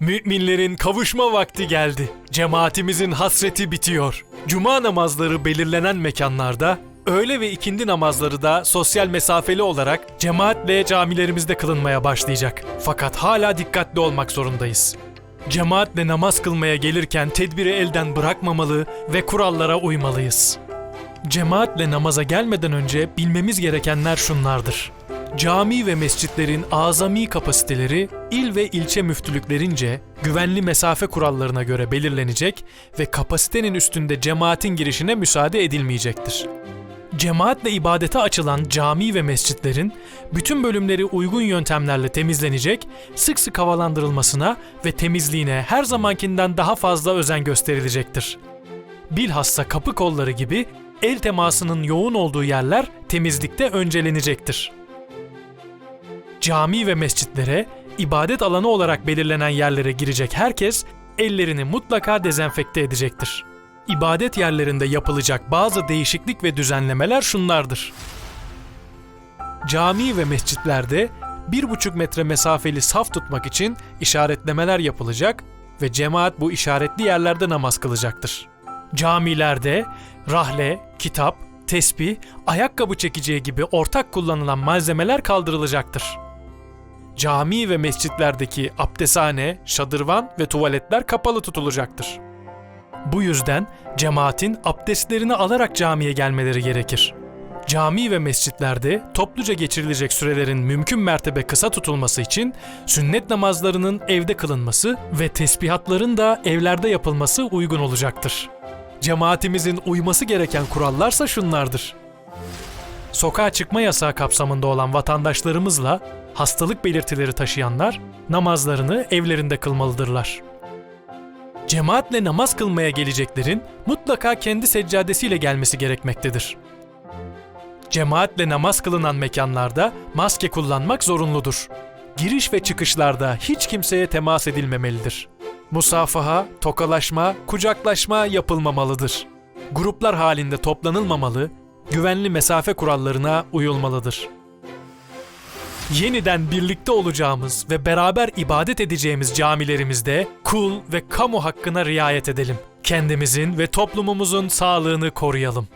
Müminlerin kavuşma vakti geldi. Cemaatimizin hasreti bitiyor. Cuma namazları belirlenen mekanlarda, öğle ve ikindi namazları da sosyal mesafeli olarak cemaatle camilerimizde kılınmaya başlayacak. Fakat hala dikkatli olmak zorundayız. Cemaatle namaz kılmaya gelirken tedbiri elden bırakmamalı ve kurallara uymalıyız. Cemaatle namaza gelmeden önce bilmemiz gerekenler şunlardır. Cami ve mescitlerin azami kapasiteleri il ve ilçe müftülüklerince güvenli mesafe kurallarına göre belirlenecek ve kapasitenin üstünde cemaatin girişine müsaade edilmeyecektir. Cemaatle ibadete açılan cami ve mescitlerin bütün bölümleri uygun yöntemlerle temizlenecek, sık sık havalandırılmasına ve temizliğine her zamankinden daha fazla özen gösterilecektir. Bilhassa kapı kolları gibi el temasının yoğun olduğu yerler temizlikte öncelenecektir. Cami ve mescitlere, ibadet alanı olarak belirlenen yerlere girecek herkes ellerini mutlaka dezenfekte edecektir. İbadet yerlerinde yapılacak bazı değişiklik ve düzenlemeler şunlardır. Cami ve mescitlerde 1,5 metre mesafeli saf tutmak için işaretlemeler yapılacak ve cemaat bu işaretli yerlerde namaz kılacaktır. Camilerde rahle, kitap, tesbih, ayakkabı çekeceği gibi ortak kullanılan malzemeler kaldırılacaktır. Cami ve mescitlerdeki abdesthane, şadırvan ve tuvaletler kapalı tutulacaktır. Bu yüzden cemaatin abdestlerini alarak camiye gelmeleri gerekir. Cami ve mescitlerde topluca geçirilecek sürelerin mümkün mertebe kısa tutulması için sünnet namazlarının evde kılınması ve tesbihatların da evlerde yapılması uygun olacaktır. Cemaatimizin uyması gereken kurallarsa şunlardır. Sokağa çıkma yasağı kapsamında olan vatandaşlarımızla hastalık belirtileri taşıyanlar namazlarını evlerinde kılmalıdırlar. Cemaatle namaz kılmaya geleceklerin mutlaka kendi seccadesiyle gelmesi gerekmektedir. Cemaatle namaz kılınan mekanlarda maske kullanmak zorunludur. Giriş ve çıkışlarda hiç kimseye temas edilmemelidir. Musafaha, tokalaşma, kucaklaşma yapılmamalıdır. Gruplar halinde toplanılmamalı, güvenli mesafe kurallarına uyulmalıdır. Yeniden birlikte olacağımız ve beraber ibadet edeceğimiz camilerimizde kul ve kamu hakkına riayet edelim. Kendimizin ve toplumumuzun sağlığını koruyalım.